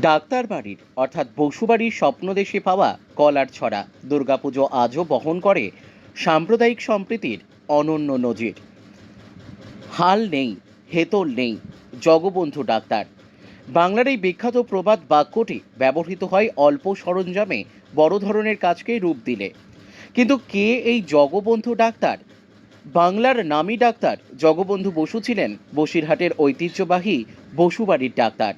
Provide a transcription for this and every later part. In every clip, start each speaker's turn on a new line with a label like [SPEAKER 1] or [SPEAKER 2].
[SPEAKER 1] Doctor বাড়ির অর্থাৎ বসুবাড়ির স্বপ্নদেশে পাওয়া কলার ছড়া। দুর্গাপুজো আজও বহন করে সাম্প্রদায়িক সম্প্রীতির অনন্য নজির। হাল নেই, হেতল নেই, জগবন্ধু ডাক্তার। বাংলার এই বিখ্যাত প্রবাদ বাক্যটি ব্যবহৃত হয় অল্প সরঞ্জামে বড় ধরনের কাজকে রূপ দিলে। কিন্তু কে এই জগবন্ধু ডাক্তার? বাংলার নামী ডাক্তার জগবন্ধু বসু ছিলেন বসিরহাটের ঐতিহ্যবাহী বসুবাড়ির ডাক্তার।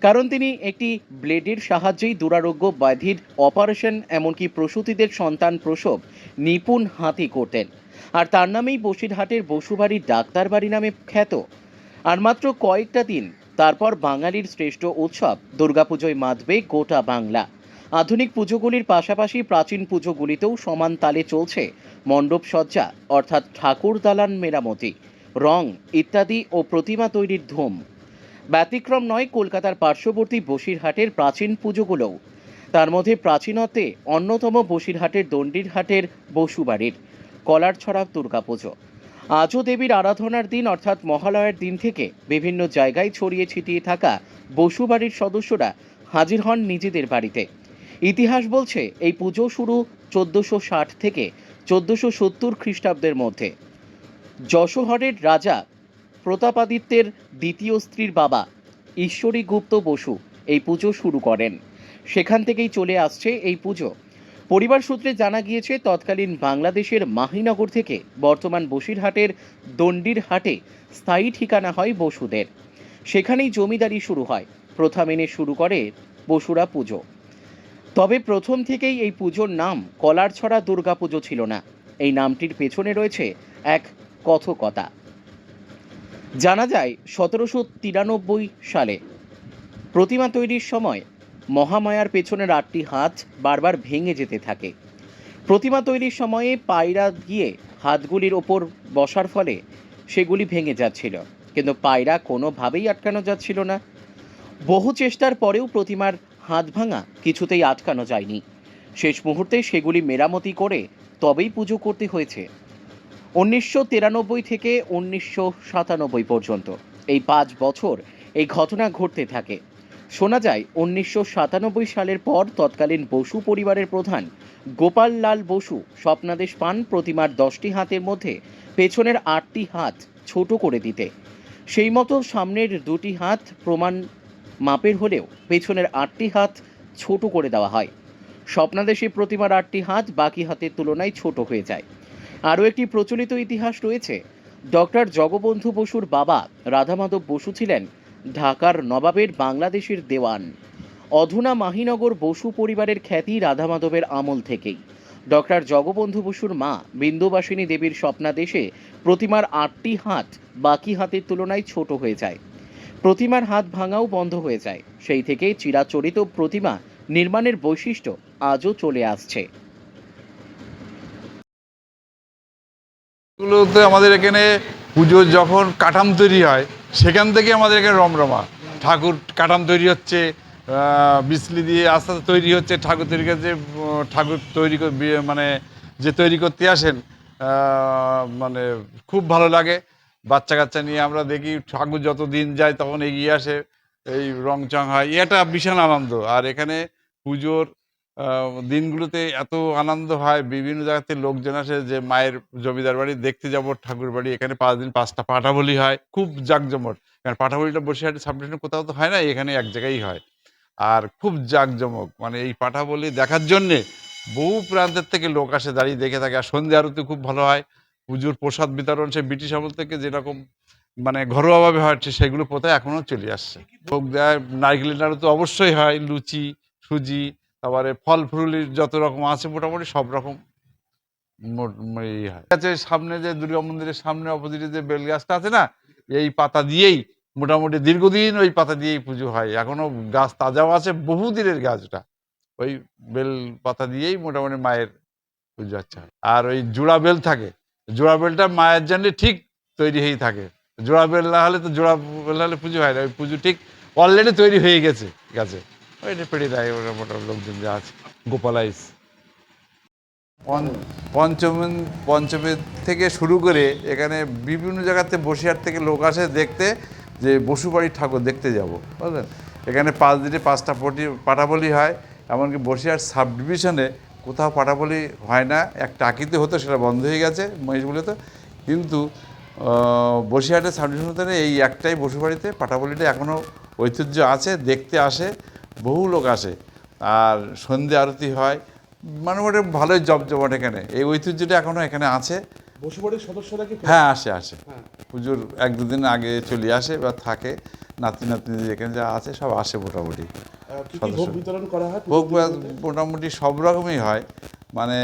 [SPEAKER 1] কারণ তিনি একটি ব্লেডের সাহায্যেই দুরারোগ্য ব্যাধির অপারেশন, এমনকি প্রসূতিদের সন্তান প্রসব নিপুণ হাতি করতেন। আর তার নামেই বসিরহাটের বসুবাড়ির ডাক্তার বাড়ি নামে খ্যাত। আর মাত্র কয়েকটা দিন তারপর বাঙালির শ্রেষ্ঠ উৎসব, দুর্গাপুজোয় মাতবে গোটা বাংলা। আধুনিক পুজোগুলির পাশাপাশি প্রাচীন পুজোগুলিতেও সমান তালে চলছে মণ্ডপ সজ্জা, অর্থাৎ ঠাকুর দালান মেরামতি। রং, ইত্যাদি ও প্রতিমা তৈরির ধুম। ব্যতিক্রম নয়, কলকাতার পার্শ্ববর্তী বসিরহাটের প্রাচীন পুজোগুলোও। তার মধ্যে প্রাচীনত্বে অন্যতম বসিরহাটের দণ্ডিরহাটের বসুবাড়ির কলারছড়া দুর্গাপুজো আজও দেবীর আরাধনার দিন অর্থাৎ মহালয়ার দিন থেকে বিভিন্ন জায়গায় ছড়িয়ে ছিটিয়ে থাকা বসুবাড়ির সদস্যরা হাজির হন নিজেদের বাড়িতে। ইতিহাস বলছে, এই পুজো শুরু চোদ্দোশো ষাট থেকে চোদ্দোশো সত্তর খ্রিস্টাব্দের মধ্যে। যশোহরের রাজা প্রতাপাদিত্যের দ্বিতীয় স্ত্রীর বাবা, ঈশ্বরী গুপ্ত বসু, এই পুজো শুরু করেন। সেখান থেকেই চলে আসছে এই পুজো। পরিবার সূত্রে জানা গিয়েছে, তৎকালীন বাংলাদেশের মাহিনগর থেকে বর্তমান বসিরহাটের দণ্ডির হাটে স্থায়ী ঠিকানা হয় বসুদের। সেখানেই জমিদারি শুরু হয়, প্রথা মেনে শুরু করে বসুরা পুজো। তবে প্রথম থেকেই এই পুজোর নাম কলারছড়া দুর্গাপুজো ছিল না। এই নামটির পেছনে রয়েছে এক কথকতা। জানা যায়, সতেরোশো তিরানব্বই সালে প্রতিমা তৈরির সময় মহামায়ার পেছনের আটটি হাত বারবার ভেঙে যেতে থাকে। প্রতিমা তৈরির সময়ে পায়রা গিয়ে হাতগুলির ওপর বসার ফলে সেগুলি ভেঙে যাচ্ছিল। কিন্তু পায়রা কোনোভাবেই আটকানো যাচ্ছিল না। বহু চেষ্টার পরেও প্রতিমার হাত ভাঙা কিছুতেই আটকানো যায়নি। শেষ মুহূর্তে সেগুলি মেরামতি করে তবেই পুজো করতে হয়েছে। উনিশশো তিরানব্বই থেকে উনিশশো সাতানব্বই পর্যন্ত। এই পাঁচ বছর এই ঘটনা ঘটতে থাকে। শোনা যায়, উনিশশো সাতানব্বই সালের পর তৎকালীন বসু পরিবারের প্রধান গোপাল লাল বসু স্বপ্নাদেশ পান প্রতিমার দশটি হাতের মধ্যে পেছনের আটটি হাত ছোট করে দিতে। সেই মতো সামনের দুটি হাত প্রমাণ মাপের হলেও পেছনের আটটি হাত ছোট করে দেওয়া হয়। স্বপ্নাদেশী প্রতিমার আটটি হাত বাকি হাতের তুলনায় ছোট হয়ে যায়। আরও একটি প্রচলিত ইতিহাস রয়েছে। ডক্টর জগবন্ধু বসুর বাবা রাধামাধব বসু ছিলেন ঢাকার নবাবের বাংলাদেশের দেওয়ান। অধুনা মাহিনগর বসু পরিবারের খ্যাতি রাধামাধবের আমল থেকেই। ডক্টর জগবন্ধু বসুর মা বিন্দুবাসিনী দেবীর স্বপ্নাদেশে প্রতিমার আটটি হাত বাকি হাতের তুলনায় ছোট হয়ে যায়। প্রতিমার হাত ভাঙাও বন্ধ হয়ে যায়। সেই থেকে চিরাচরিত প্রতিমা নির্মাণের বৈশিষ্ট্য আজও চলে আসছে।
[SPEAKER 2] এগুলোতে আমাদের এখানে পুজোর যখন কাঠাম তৈরি হয় সেখান থেকে আমাদের এখানে রমরমা। ঠাকুর কাঠাম তৈরি হচ্ছে বিসলি দিয়ে আস্তে আস্তে তৈরি হচ্ছে ঠাকুর তৈরি উম, ঠাকুর তৈরি মানে যে তৈরি করতে আসেন মানে খুব ভালো লাগে। বাচ্চা কাচ্চা নিয়ে আমরা দেখি ঠাকুর যত দিন যায় তখন এগিয়ে আসে এই রং চং হয়। এটা বিশাল আনন্দ। আর এখানে পুজোর দিনগুলোতে এত আনন্দ হয়, বিভিন্ন জায়গাতে লোকজন আসে যে মায়ের জমিদার বাড়ি, দেখতে যাব ঠাকুর বাড়ি, এখানে পাঁচ দিন পাঁচটা পাঠা বলি হয়, খুব জাঁকজমট কারণ পাঠা বলিটা বসিরহাটের সাবডিভিশনে কোথাও তো হয় না, এখানে এক জায়গায় হয়। আর খুব জাঁকজমক মানে এই পাঠা বলি দেখার জন্যে বহু প্রান্তের থেকে লোক আসে, দাঁড়িয়ে দেখে থাকে। আর সন্ধ্যে আরতি খুব ভালো হয়, পুজোর প্রসাদ বিতরণ সে ব্রিটিশ আমল থেকে যেরকম মানে ঘরোয়াভাবে হচ্ছে সেগুলো প্রথায় এখনও চলে আসছে। ভোগ দেয়, নারকেলের নাড়ু তো অবশ্যই হয়, লুচি, সুজি তারপরে ফল ফুলির যত রকম আছে মোটামুটি সব রকম এই হয়। আছে, সামনে যে দুর্গা মন্দিরের সামনে অপোজিটে যে বেল গাছটা আছে না, এই পাতা দিয়েই মোটামুটি দীর্ঘদিন ওই পাতা দিয়েই পুজো হয়। এখনও গাছ তাজাও আছে বহু দিনের গাছ ওই বেল পাতা দিয়েই মোটামুটি মায়ের পুজো আচ্ছা আর ওই জোড়া বেল থাকে, জোড়া বেলটা মায়ের জন্য ঠিক তৈরি হয়েই থাকে। জোড়া বেল না হলে তো জোড়া বেল হলে পুজো হয় না, ওই পুজো ঠিক অলরেডি তৈরি হয়ে গেছে গাছে। ওইটা পেড়ে দেয় ওরা মোটামুটি লোকজন যা আছে। গোপালাইস পঞ্চ- পঞ্চমী পঞ্চমী থেকে শুরু করে এখানে বিভিন্ন জায়গাতে বসিরহাট থেকে লোক আসে দেখতে যে বসুবাড়ির ঠাকুর দেখতে যাব, বুঝলেন? এখানে পাঁচ দিনে পাঁচটা পটি, পাটাবলি হয়, এমনকি বসিরহাট সাব ডিভিশনে কোথাও পাটাবলি হয় না এক টাকিতে হতো, সেটা বন্ধ হয়ে গেছে মহিষগুলিতে কিন্তু বসিরহাটের সাব ডিভিশনে এই একটাই বসুবাড়িতে পাটাবলিটা এখনও ঐতিহ্য আছে, দেখতে আসে। বহু লোক আসে। আর সন্ধে আরতি হয়। মানে মোটামুটি ভালোই জমজমাট এখানে। এই ঐতিহ্যটা এখনও এখানে আছে।
[SPEAKER 3] বসুবাড়ির সদস্যরা কি
[SPEAKER 2] হ্যাঁ আসে? আসে
[SPEAKER 3] হ্যাঁ।
[SPEAKER 2] পুজোর এক দুদিন আগে চলে আসে বা থাকে। নাতি নাতনি যেখানে যা আছে সব আসে মোটামুটি।
[SPEAKER 3] ভোগ হয়?
[SPEAKER 2] মোটামুটি সব রকমই হয়। মানে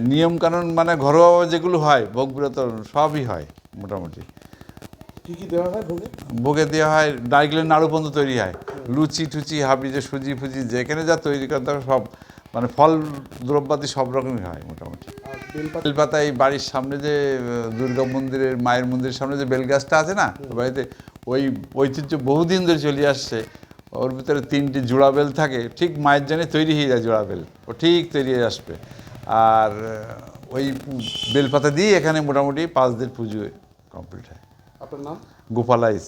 [SPEAKER 2] নিয়ম কানুন মানে ঘরোয়া যেগুলো হয় ভোগ বিতরণ সবই হয় মোটামুটি।
[SPEAKER 3] কি কি দেওয়া হয় ভোগে?
[SPEAKER 2] ভোগে দেওয়া হয় নারকেলের নাড়ু পর্যন্ত তৈরি হয়। লুচি টুচি হাবি যে সুজি ফুজি যেখানে যা তৈরি করতে হবে সব মানে ফল দ্রব্যাদি সব রকমই হয় মোটামুটি।
[SPEAKER 3] বেলপাতা?
[SPEAKER 2] বেলপাতা এই বাড়ির সামনে যে দুর্গা মন্দিরের মায়ের মন্দিরের সামনে যে বেলগাছটা আছে না বাড়িতে ওই ঐতিহ্য বহুদিন ধরে চলে আসছে। ওর ভিতরে তিনটি জোড়া বেল থাকে ঠিক মায়ের জন্য তৈরি হয়ে যায় জোড়া বেল। ও ঠিক তৈরি হয়ে আসবে। আর ওই বেলপাতা দিয়ে এখানে মোটামুটি পাঁচ দিন পুজো কমপ্লিট হয়।
[SPEAKER 3] আপনার নাম?
[SPEAKER 2] গোপালাইস